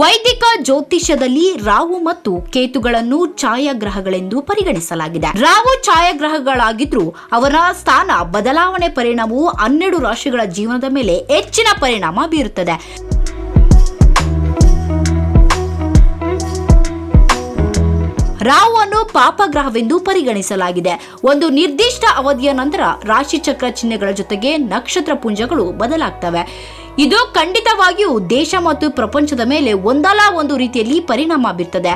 ವೈದಿಕ ಜ್ಯೋತಿಷ್ಯದಲ್ಲಿ ರಾಹು ಮತ್ತು ಕೇತುಗಳನ್ನು ಛಾಯಾಗ್ರಹಗಳೆಂದು ಪರಿಗಣಿಸಲಾಗಿದೆ. ರಾಹು ಛಾಯಾಗ್ರಹಗಳಾಗಿದ್ರೂ ಅವರ ಸ್ಥಾನ, ಬದಲಾವಣೆ ಪರಿಣಾಮವು ಹನ್ನೆರಡು ರಾಶಿಗಳ ಜೀವನದ ಮೇಲೆ ಹೆಚ್ಚಿನ ಪರಿಣಾಮ ಬೀರುತ್ತದೆ. ರಾಹುವನ್ನು ಪಾಪಗ್ರಹವೆಂದು ಪರಿಗಣಿಸಲಾಗಿದೆ. ಒಂದು ನಿರ್ದಿಷ್ಟ ಅವಧಿಯ ನಂತರ ರಾಶಿಚಕ್ರ ಚಿಹ್ನೆಗಳ ಜೊತೆಗೆ ನಕ್ಷತ್ರ ಪುಂಜಗಳು ಬದಲಾಗ್ತವೆ. ಇದು ಖಂಡಿತವಾಗಿಯೂ ದೇಶ ಮತ್ತು ಪ್ರಪಂಚದ ಮೇಲೆ ಒಂದಲ್ಲ ಒಂದು ರೀತಿಯಲ್ಲಿ ಪರಿಣಾಮ ಬೀರ್ತದೆ.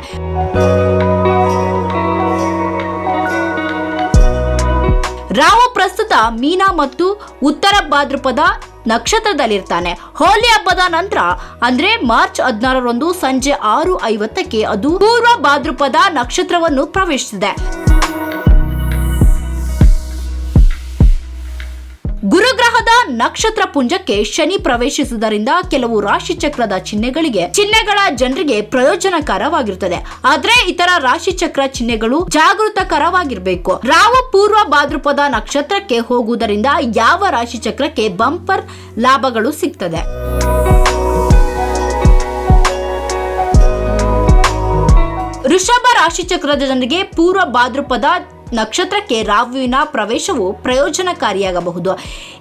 ರಾವ ಪ್ರಸ್ತುತ ಮೀನಾ ಮತ್ತು ಉತ್ತರ ಭಾದ್ರಪದ ನಕ್ಷತ್ರದಲ್ಲಿರ್ತಾನೆ. ಹೋಲಿ ಹಬ್ಬದ ನಂತರ, ಅಂದ್ರೆ ಮಾರ್ಚ್ ಹದಿನಾರರಂದು ಸಂಜೆ ಆರು ಐವತ್ತಕ್ಕೆ ಅದು ಪೂರ್ವ ಭಾದ್ರಪದ ನಕ್ಷತ್ರವನ್ನು ಪ್ರವೇಶಿಸಿದೆ. ನಕ್ಷತ್ರ ಪುಂಜಕ್ಕೆ ಶನಿ ಪ್ರವೇಶಿಸುವುದರಿಂದ ಕೆಲವು ರಾಶಿ ಚಕ್ರದ ಚಿಹ್ನೆಗಳಿಗೆ ಚಿಹ್ನೆಗಳ ಜನರಿಗೆ ಪ್ರಯೋಜನಕರವಾಗಿರುತ್ತದೆ. ಆದ್ರೆ ಇತರ ರಾಶಿ ಚಕ್ರ ಚಿಹ್ನೆಗಳು ಜಾಗೃತಕರವಾಗಿರಬೇಕು. ರಾವು ಪೂರ್ವ ಭಾದ್ರಪದ ನಕ್ಷತ್ರಕ್ಕೆ ಹೋಗುವುದರಿಂದ ಯಾವ ರಾಶಿ ಚಕ್ರಕ್ಕೆ ಬಂಪರ್ ಲಾಭಗಳು ಸಿಗ್ತದೆ? ಋಷಭ ರಾಶಿ ಚಕ್ರದ ಜನರಿಗೆ ಪೂರ್ವ ಭಾದ್ರಪದ ನಕ್ಷತ್ರಕ್ಕೆ ರಾಹುವಿನ ಪ್ರವೇಶವು ಪ್ರಯೋಜನಕಾರಿಯಾಗಬಹುದು.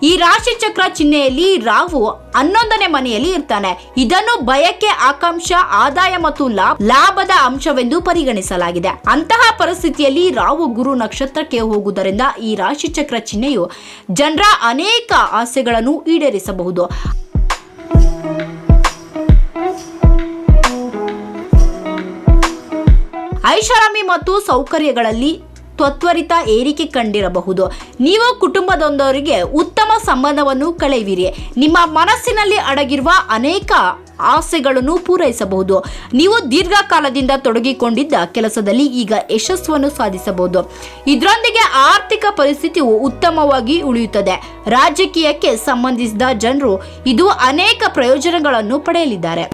ಈ ರಾಶಿ ಚಕ್ರ ಚಿಹ್ನೆಯಲ್ಲಿ ರಾಹು ಹನ್ನೊಂದನೇ ಮನೆಯಲ್ಲಿ ಇರ್ತಾನೆ. ಇದನ್ನು ಬಯಕೆ ಆಕಾಂಕ್ಷ, ಆದಾಯ ಮತ್ತು ಲಾಭ, ಲಾಭದ ಅಂಶವೆಂದು ಪರಿಗಣಿಸಲಾಗಿದೆ. ಅಂತಹ ಪರಿಸ್ಥಿತಿಯಲ್ಲಿ ರಾಹು ಗುರು ನಕ್ಷತ್ರಕ್ಕೆ ಹೋಗುವುದರಿಂದ ಈ ರಾಶಿ ಚಕ್ರ ಚಿಹ್ನೆಯು ಜನರ ಅನೇಕ ಆಸೆಗಳನ್ನು ಈಡೇರಿಸಬಹುದು. ಐಷಾರಾಮಿ ಮತ್ತು ಸೌಕರ್ಯಗಳಲ್ಲಿ ತ್ವತ್ವರಿತ ಏರಿಕೆ ಕಂಡಿರಬಹುದು. ನೀವು ಕುಟುಂಬದೊಂದವರಿಗೆ ಉತ್ತಮ ಸಂಬಂಧವನ್ನು ಕಳೆಯುವಿರಿ ನಿಮ್ಮ ಮನಸ್ಸಿನಲ್ಲಿ ಅಡಗಿರುವ ಅನೇಕ ಆಸೆಗಳನ್ನು ಪೂರೈಸಬಹುದು. ನೀವು ದೀರ್ಘಕಾಲದಿಂದ ತೊಡಗಿಕೊಂಡಿದ್ದ ಕೆಲಸದಲ್ಲಿ ಈಗ ಯಶಸ್ಸನ್ನು ಸಾಧಿಸಬಹುದು. ಇದರೊಂದಿಗೆ ಆರ್ಥಿಕ ಪರಿಸ್ಥಿತಿಯು ಉತ್ತಮವಾಗಿ ಉಳಿಯುತ್ತದೆ. ರಾಜಕೀಯಕ್ಕೆ ಸಂಬಂಧಿಸಿದ ಜನರು ಇದು ಅನೇಕ ಪ್ರಯೋಜನಗಳನ್ನು ಪಡೆಯಲಿದ್ದಾರೆ.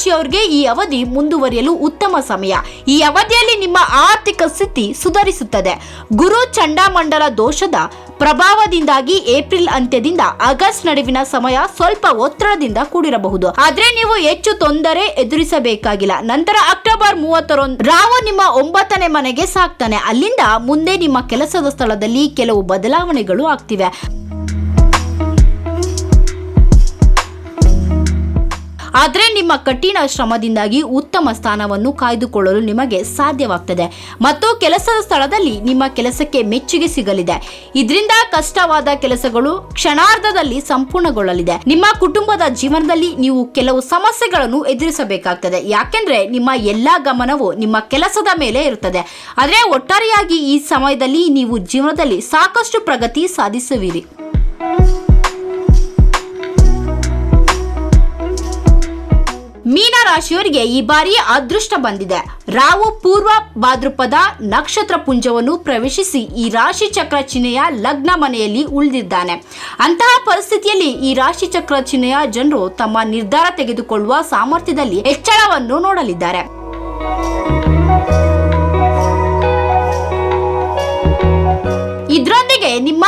ರಾಶಿಯವರಿಗೆ ಈ ಅವಧಿ ಮುಂದುವರಿಯಲು ಉತ್ತಮ ಸಮಯ. ಈ ಅವಧಿಯಲ್ಲಿ ನಿಮ್ಮ ಆರ್ಥಿಕ ಸ್ಥಿತಿ ಸುಧಾರಿಸುತ್ತದೆ. ಗುರು ಚಂಡಾಮಂಡಲ ದೋಷದ ಪ್ರಭಾವದಿಂದಾಗಿ ಏಪ್ರಿಲ್ ಅಂತ್ಯದಿಂದ ಆಗಸ್ಟ್ ನಡುವಿನ ಸಮಯ ಸ್ವಲ್ಪ ಒತ್ತಡದಿಂದ ಕೂಡಿರಬಹುದು. ಆದ್ರೆ ನೀವು ಹೆಚ್ಚು ತೊಂದರೆ ಎದುರಿಸಬೇಕಾಗಿಲ್ಲ. ನಂತರ ಅಕ್ಟೋಬರ್ ಮೂವತ್ತರೊಂದು ರಾವು ನಿಮ್ಮ ಒಂಬತ್ತನೇ ಮನೆಗೆ ಸಾಕ್ತಾನೆ. ಅಲ್ಲಿಂದ ಮುಂದೆ ನಿಮ್ಮ ಕೆಲಸದ ಸ್ಥಳದಲ್ಲಿ ಕೆಲವು ಬದಲಾವಣೆಗಳು ಆಗ್ತಿವೆ. ಆದರೆ ನಿಮ್ಮ ಕಠಿಣ ಶ್ರಮದಿಂದಾಗಿ ಉತ್ತಮ ಸ್ಥಾನವನ್ನು ಕಾಯ್ದುಕೊಳ್ಳಲು ನಿಮಗೆ ಸಾಧ್ಯವಾಗ್ತದೆ. ಮತ್ತು ಕೆಲಸದ ಸ್ಥಳದಲ್ಲಿ ನಿಮ್ಮ ಕೆಲಸಕ್ಕೆ ಮೆಚ್ಚುಗೆ ಸಿಗಲಿದೆ. ಇದರಿಂದ ಕಷ್ಟವಾದ ಕೆಲಸಗಳು ಕ್ಷಣಾರ್ಧದಲ್ಲಿ ಸಂಪೂರ್ಣಗೊಳ್ಳಲಿದೆ. ನಿಮ್ಮ ಕುಟುಂಬದ ಜೀವನದಲ್ಲಿ ನೀವು ಕೆಲವು ಸಮಸ್ಯೆಗಳನ್ನು ಎದುರಿಸಬೇಕಾಗ್ತದೆ. ಯಾಕೆಂದ್ರೆ ನಿಮ್ಮ ಎಲ್ಲಾ ಗಮನವು ನಿಮ್ಮ ಕೆಲಸದ ಮೇಲೆ ಇರುತ್ತದೆ. ಆದರೆ ಒಟ್ಟಾರೆಯಾಗಿ ಈ ಸಮಯದಲ್ಲಿ ನೀವು ಜೀವನದಲ್ಲಿ ಸಾಕಷ್ಟು ಪ್ರಗತಿ ಸಾಧಿಸುವಿರಿ. ರಾಶಿಯವರಿಗೆ ಈ ಬಾರಿ ಅದೃಷ್ಟ ಬಂದಿದೆ. ರಾವು ಪೂರ್ವ ಭಾದ್ರಪದ ನಕ್ಷತ್ರ ಪುಂಜವನ್ನು ಪ್ರವೇಶಿಸಿ ಈ ರಾಶಿ ಚಕ್ರ ಚಿಹ್ನೆಯ ಲಗ್ನ ಮನೆಯಲ್ಲಿ ಉಳಿದಿದ್ದಾನೆ. ಅಂತಹ ಪರಿಸ್ಥಿತಿಯಲ್ಲಿ ಈ ರಾಶಿ ಚಕ್ರ ಚಿಹ್ನೆಯ ಜನರು ತಮ್ಮ ನಿರ್ಧಾರ ತೆಗೆದುಕೊಳ್ಳುವ ಸಾಮರ್ಥ್ಯದಲ್ಲಿ ಹೆಚ್ಚಳವನ್ನು ನೋಡಲಿದ್ದಾರೆ. ಇದರೊಂದಿಗೆ ನಿಮ್ಮ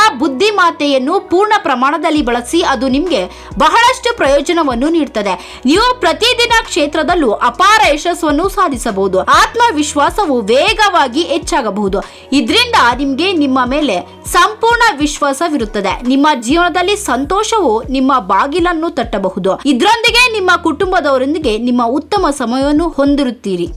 ಬುದ್ಧಿಮಾತೆಯನ್ನು ಪೂರ್ಣ ಪ್ರಮಾಣದಲ್ಲಿ ಬಳಸಿ ಅದು ನಿಮಗೆ ಬಹಳಷ್ಟು ಪ್ರಯೋಜನವನ್ನು ನೀಡುತ್ತದೆ ನೀವು ಪ್ರತಿದಿನ ಕ್ಷೇತ್ರದಲ್ಲೂ ಅಪಾರ ಯಶಸ್ಸನ್ನು ಸಾಧಿಸಬಹುದು. ಆತ್ಮವಿಶ್ವಾಸವು ವೇಗವಾಗಿ ಹೆಚ್ಚಾಗಬಹುದು. ಇದರಿಂದ ನಿಮಗೆ ನಿಮ್ಮ ಮೇಲೆ ಸಂಪೂರ್ಣ ವಿಶ್ವಾಸವಿರುತ್ತದೆ. ನಿಮ್ಮ ಜೀವನದಲ್ಲಿ ಸಂತೋಷವು ನಿಮ್ಮ ಬಾಗಿಲನ್ನು ತಟ್ಟಬಹುದು. ಇದರೊಂದಿಗೆ ನಿಮ್ಮ ಕುಟುಂಬದವರೊಂದಿಗೆ ನಿಮ್ಮ ಉತ್ತಮ ಸಮಯವನ್ನು ಹೊಂದಿರುತ್ತೀರಿ.